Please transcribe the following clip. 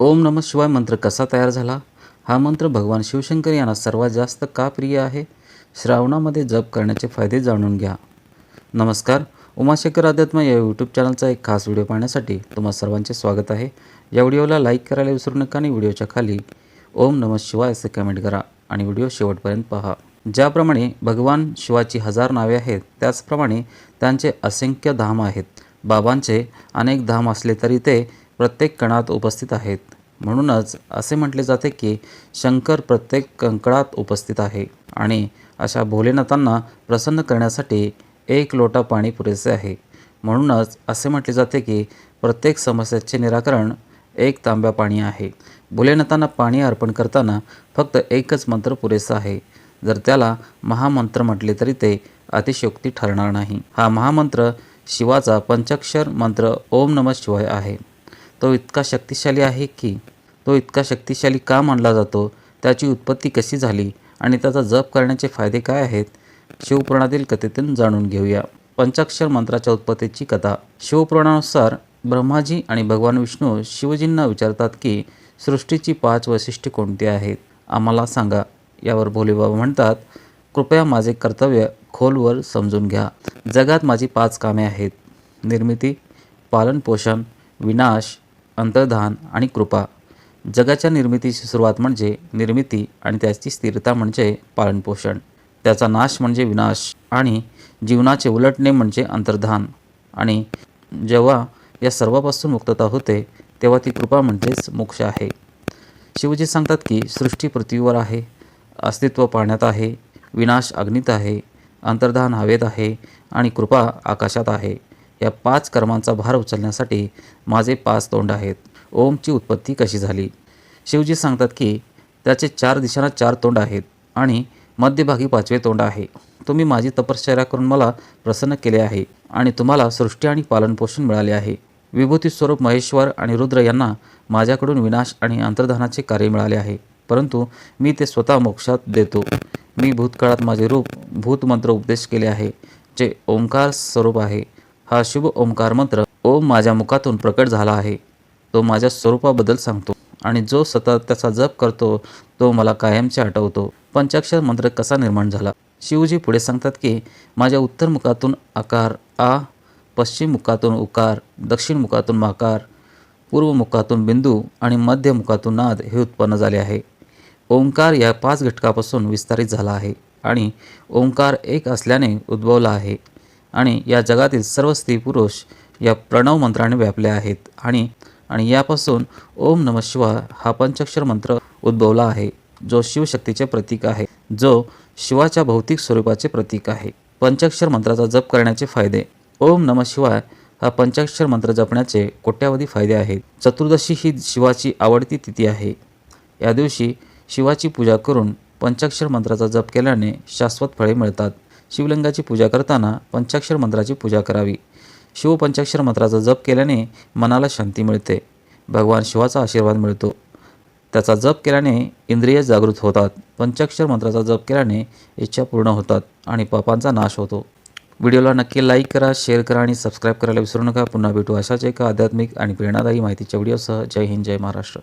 ओम नम शिवाय मंत्र कसा तयार झाला? हा मंत्र भगवान शिवशंकर यांना सर्वात जास्त का प्रिय आहे? श्रावणामध्ये जप करण्याचे फायदे जाणून घ्या. नमस्कार उमाशंकर अध्यात्म या यूट्यूब चॅनलचा एक खास व्हिडिओ पाहण्यासाठी तुम्हा सर्वांचे स्वागत आहे. या व्हिडिओला लाईक करायला विसरू नका आणि व्हिडिओच्या खाली ओम नम शिवाय असे कमेंट करा आणि व्हिडिओ शेवटपर्यंत पहा. ज्याप्रमाणे भगवान शिवाची हजार नावे आहेत त्याचप्रमाणे त्यांचे असंख्य धाम आहेत. बाबांचे अनेक धाम असले तरी ते प्रत्येक कणात उपस्थित आहेत. म्हणूनच असे म्हटले जाते की शंकर प्रत्येक कंकणात उपस्थित आहे आणि अशा भोलेनाथांना प्रसन्न करण्यासाठी एक लोटा पाणी पुरेसे आहे. म्हणूनच असे म्हटले जाते की प्रत्येक समस्याचे निराकरण एक तांब्या पाणी आहे. भोलेनाथांना पाणी अर्पण करताना फक्त एकच मंत्र पुरेसा आहे. जर त्याला महामंत्र म्हटले तरी ते अतिशयोक्ती ठरणार नाही. हा महामंत्र शिवाचा पंचाक्षर मंत्र ओम नमः शिवाय आहे. तो इतका शक्तिशाली आहे की तो इतका शक्तिशाली का मानला जातो? त्याची उत्पत्ती कशी झाली? आणि त्याचा जप करण्याचे फायदे काय आहेत? शिवपुराणातील कथेतून जाणून घेऊया. पंचाक्षर मंत्राच्या उत्पत्तीची कथा. शिवपुराणानुसार ब्रह्माजी आणि भगवान विष्णू शिवजींना विचारतात की सृष्टीची पाच वैशिष्ट्ये कोणती आहेत? आम्हाला सांगा. यावर भोलेबाबा म्हणतात कृपया माझे कर्तव्य खोलवर समजून घ्या. जगात माझी पाच कामे आहेत. निर्मिती पालनपोषण विनाश अंतर्धान आणि कृपा. जगाच्या निर्मितीची सुरुवात म्हणजे निर्मिती आणि त्याची स्थिरता म्हणजे पालनपोषण. त्याचा नाश म्हणजे विनाश आणि जीवनाचे उलटणे म्हणजे अंतर्धान. आणि जेव्हा या सर्वापासून मुक्तता होते तेव्हा ती कृपा म्हणजेच मोक्ष आहे. शिवजी सांगतात की सृष्टी पृथ्वीवर आहे अस्तित्व पाण्यात आहे विनाश अग्नीत आहे अंतर्धान हवेत आहे आणि कृपा आकाशात आहे. या पाच कर्मांचा भार उचलण्यासाठी माझे पाच तोंड आहेत. ओमची उत्पत्ती कशी झाली? शिवजी सांगतात की त्याचे चार दिशांना चार तोंड आहेत आणि मध्यभागी पाचवे तोंड आहे. तुम्ही माझी तपश्चर्या करून मला प्रसन्न केले आहे आणि तुम्हाला सृष्टी आणि पालनपोषण मिळाले आहे. विभूती स्वरूप महेश्वर आणि रुद्र यांना माझ्याकडून विनाश आणि अंतर्धानाचे कार्य मिळाले आहे. परंतु मी ते स्वतः मोक्षात देतो. मी भूतकाळात माझे रूप भूतमंत्र उपदेश केले आहे जे ओंकार स्वरूप आहे. हा शुभ ओंकार मंत्र ओम माझ्या मुखातून प्रकट झाला आहे. तो माझ्या स्वरूपाबद्दल सांगतो आणि जो सतत त्याचा जप करतो तो मला कायमचे आठवतो. पंचाक्षर मंत्र कसा निर्माण झाला? शिवजी पुढे सांगतात की माझ्या उत्तर मुखातून आकार आ पश्चिम मुखातून उकार दक्षिण मुखातून माकार पूर्व मुखातून बिंदू आणि मध्य मुखातून नाद हे उत्पन्न झाले आहे. ओंकार या पाच घटकापासून विस्तारित झाला आहे आणि ओंकार एक असल्याने उद्भवला आहे. आणि या जगातील सर्व स्त्री पुरुष या प्रणव मंत्राने व्यापले आहेत. आणि आणि यापासून ओम नम शिवाय हा पंचाक्षर मंत्र उद्भवला आहे जो शिवशक्तीचे प्रतीक आहे जो शिवाच्या भौतिक स्वरूपाचे प्रतीक आहे. पंचाक्षर मंत्राचा जप करण्याचे फायदे. ओम नम शिवाय हा पंचाक्षर मंत्र जपण्याचे कोट्यावधी फायदे आहेत. चतुर्दशी ही शिवाची आवडती तिथी आहे. या दिवशी शिवाची पूजा करून पंचाक्षर मंत्राचा जप केल्याने शाश्वत फळे मिळतात. शिवलिंगाची पूजा करताना पंचाक्षर मंत्राची पूजा करावी. शिवपंचाक्षर मंत्राचा जप केल्याने मनाला शांती मिळते. भगवान शिवाचा आशीर्वाद मिळतो. त्याचा जप केल्याने इंद्रिय जागृत होतात. पंचाक्षर मंत्राचा जप केल्याने इच्छा पूर्ण होतात आणि पापांचा नाश होतो. व्हिडिओला नक्की लाईक करा शेअर करा आणि सबस्क्राईब करायला विसरू नका. पुन्हा भेटू अशाच एका आध्यात्मिक आणि प्रेरणादायी माहितीच्या व्हिडिओसह. जय हिंद जय महाराष्ट्र.